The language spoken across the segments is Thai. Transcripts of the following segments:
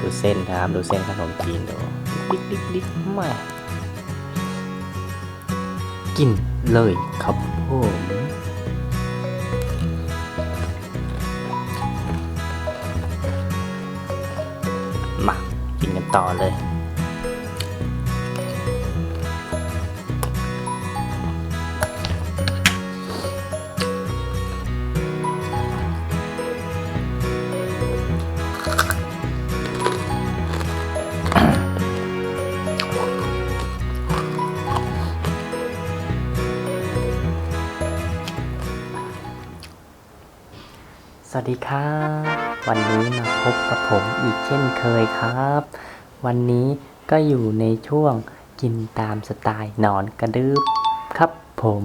ดูเส้นครับ ดูเส้นขนมจีนดูดิ๊กดิ๊กดิ๊กมากินเลยครับผมมากินกันต่อเลย วัสดีครับ วันนี้มาพบกับผมอีกเช่นเคยครับ วันนี้ก็อยู่ในช่วงกินตามสไตล์หนอนกระดึบครับผม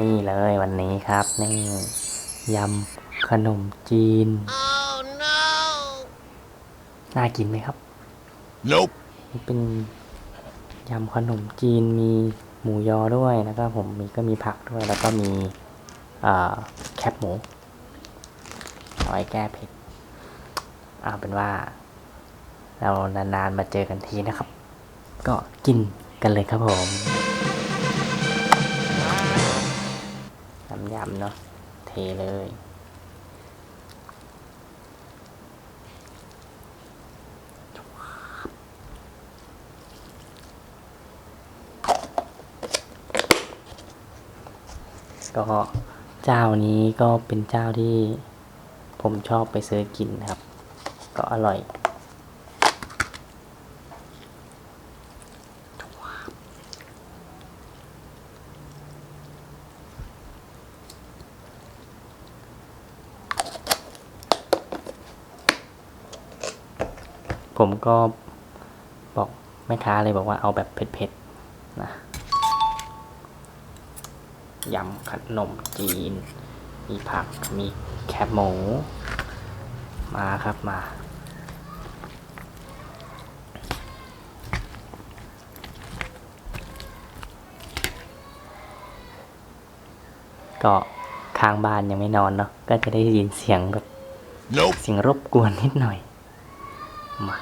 นี่เลยวันนี้ครับนี่ยำขนมจีน Oh no! น่ากินไหมครับ Nope. นี่เป็นยำขนมจีนมีหมูยอด้วยแล้วก็ผมมีก็มีผักด้วยแล้วก็มีอ่าแคบหมู เอาไว้แก้เผ็ดเอาเป็นว่า เรานานๆมาเจอกันทีนะครับ ก็กินกันเลยครับผมน้ำยำเนาะเทเลยก็เจ้านี้ก็เป็นเจ้าที่ ผมชอบไปซื้อกินครับ ก็อร่อย ผมก็บอกแม่ค้าเลยบอกว่าเอาแบบเผ็ดๆนะยำขนมจีน มีผัก มีแคบหมู มาครับมา ก็ข้างบ้านยังไม่นอนเนาะก็จะได้ยินเสียงแบบ Nope. เสียงรบกวนนิดหน่อยมา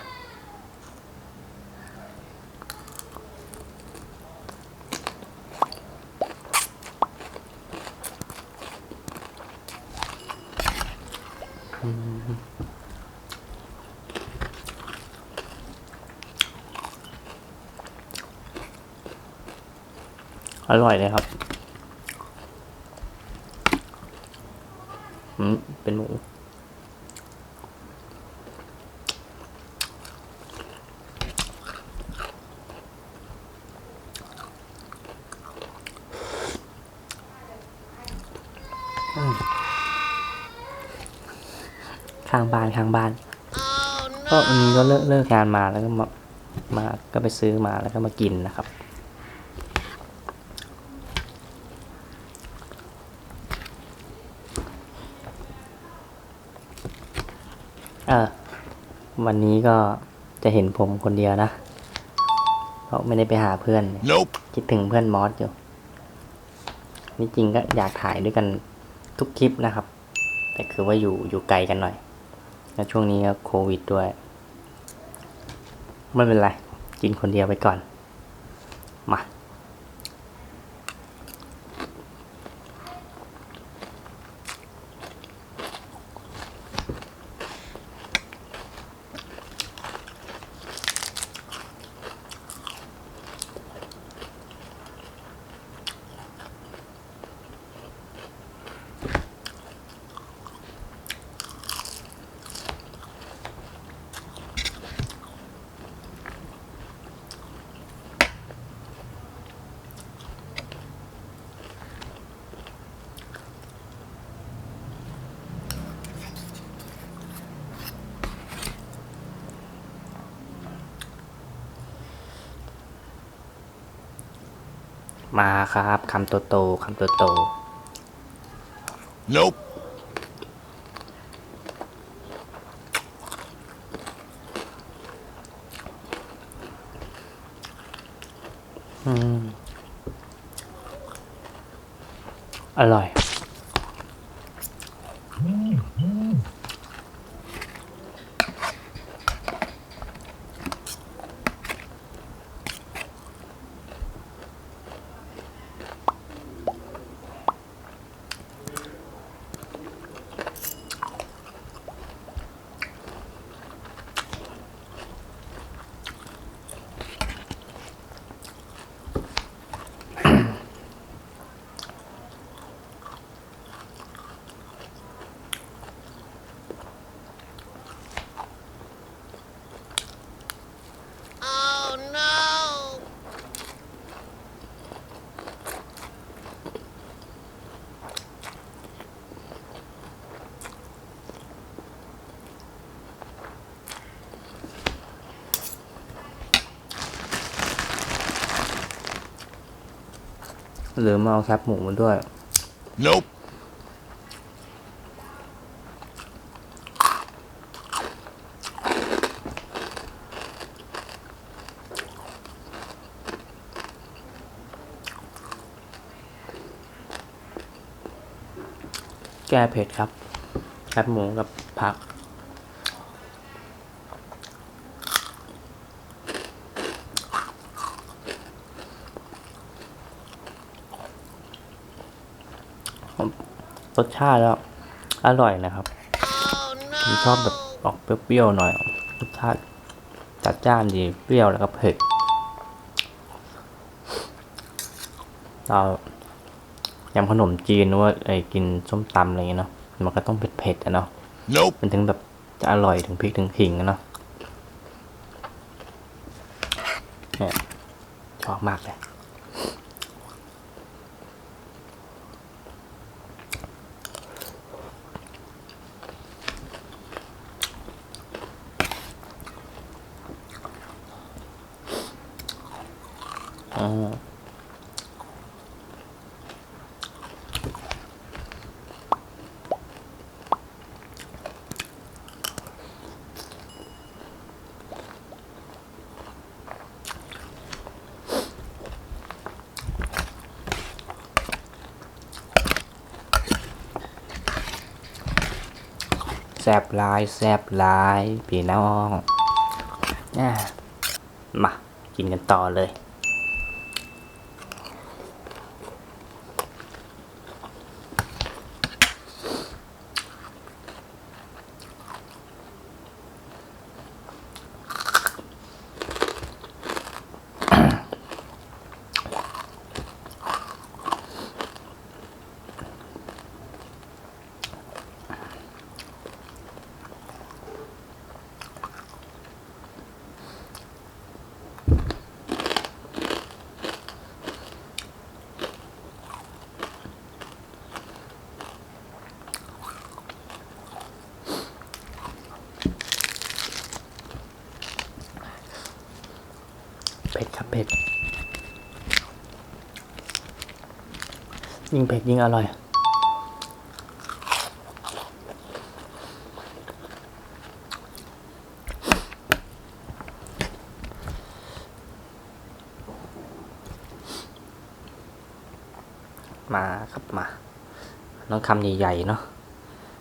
อร่อยเลยครับอืมเป็นหมูข้างบ้านข้างบ้าน Oh ก็ no! วันนี้ก็เลิกเลิกงานมาแล้วก็มามาก็ไปซื้อมาแล้วก็มากินนะครับ เออ วันนี้ก็จะเห็นผมคนเดียวนะ เพราะไม่ได้ไปหาเพื่อน Nope. คิดถึงเพื่อนมอสอยู่ นี่จริงก็อยากถ่ายด้วยกันทุกคลิปนะครับ แต่คือว่าอยู่อยู่ไกลกันหน่อย แล้วช่วงนี้ก็โควิดด้วย ไม่เป็นไร กินคนเดียวไปก่อน มา มาครับคำโตโตๆคำโตโต Nope. ๆอืมอร่อย อ หรือมาเอาแคบหมูมาด้วย Nope. แก้เผ็ดครับ แคบหมูกับผัก รสชาติแล้ว อร่อยนะครับ Oh ผมชอบแบบ no. ออกเปรี้ยวๆหน่อยรสชาติจัดจ้านดีเปรี้ยวแล้วก็เผ็ดเรายำขนมจีนหรือว่าไอ้กินส้มตำอะไรอย่างเงี้ยเนาะมันก็ต้องเผ็ดๆอะเนาะ Nope. มันถึงแบบจะอร่อยถึงพริกถึงขิงอะเนาะเนี่ยชอบมากเลย อ๋อแซบลายแซบลาย พี่น้องอ่มา กินกันต่อเลย ยิ่งเผ็ดยิ่งอร่อยมาครับมาต้องคำใหญ่ๆเนาะ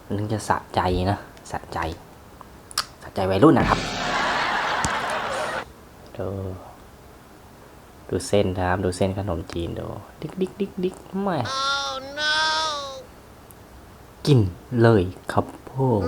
มันถึงจะสะใจนะสะใจ สะใจวัยรุ่นนะครับดู ดูเส้นครับ ดูเส้นขนมจีนดู ดิกดิกดิกดิกแม่ Oh no. กินเลยครับผม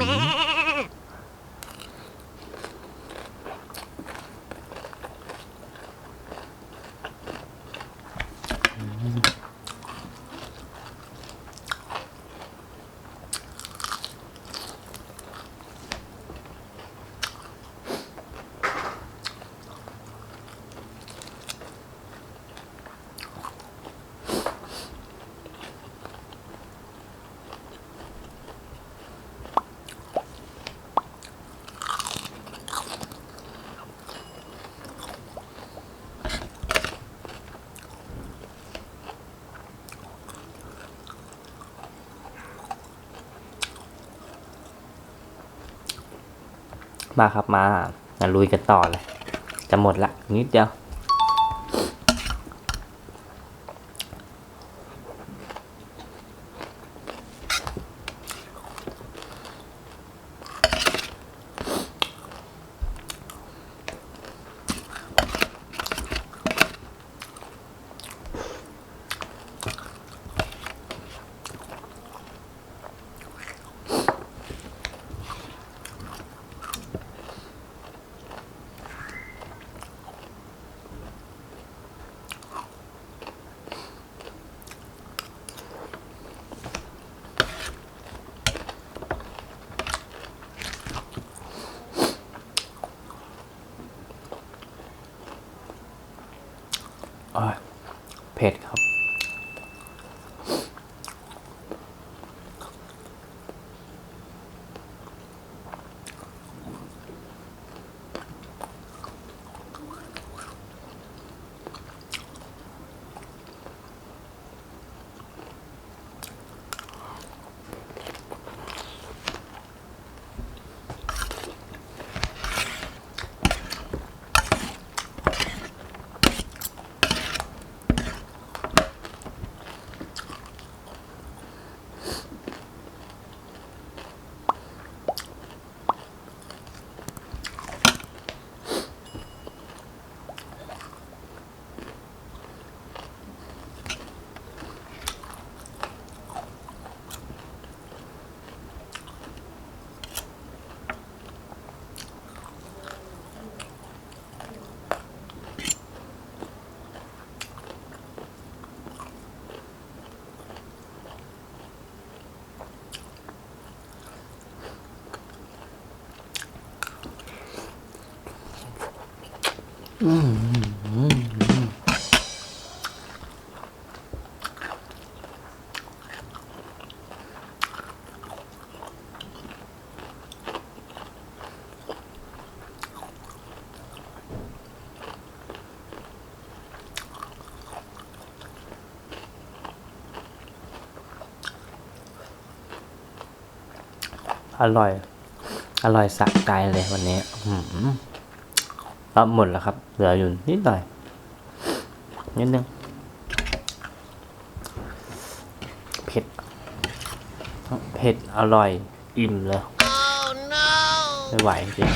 มาครับมาลุยกันต่อเลย จะหมดละนิดเดียว เผ็ดครับ อร่อย อร่อยสะใจเลยวันนี้ อื รับหมดแล้วครับเหลืออยู่นิดหน่อยนิดนึงเผ็ดเผ็ดอร่อยอิ่มเลย Oh no! ไม่ไหวจริง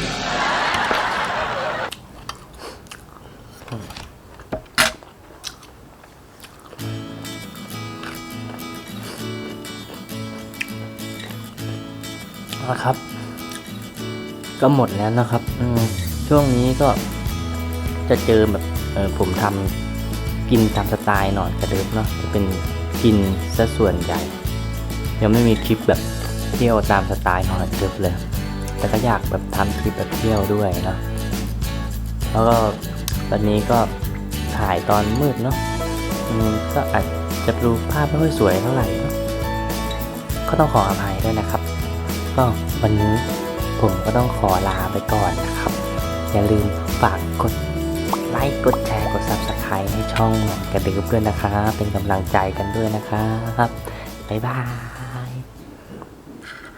นะครับ ก็หมดแล้วนะครับ อืม ช่วงนี้ก็จะเจอแบบเออผมทำกินตามสไตล์หน่อยกระเดิมเนาะจะเป็นกินซะส่วนใหญ่ ยังไม่มีคลิปแบบเที่ยวตามสไตล์หน่อยเดิมเลย แต่ก็อยากแบบทำคลิปแบบเที่ยวด้วยเนาะแล้วก็ตอนนี้ก็ถ่ายตอนมืดเนาะอืมก็อาจจะดูภาพไม่ค่อยสวยเท่าไหร่ก็ต้องขออภัยด้วยนะครับ ก็วันนี้ผมก็ต้องขอลาไปก่อนนะครับ อย่าลืมฝากกดไลค์กดแชร์กด Subscribe ให้ช่องหนอนกระดืบด้วยนะครับ เป็นกำลังใจกันด้วยนะครับ บ๊ายบาย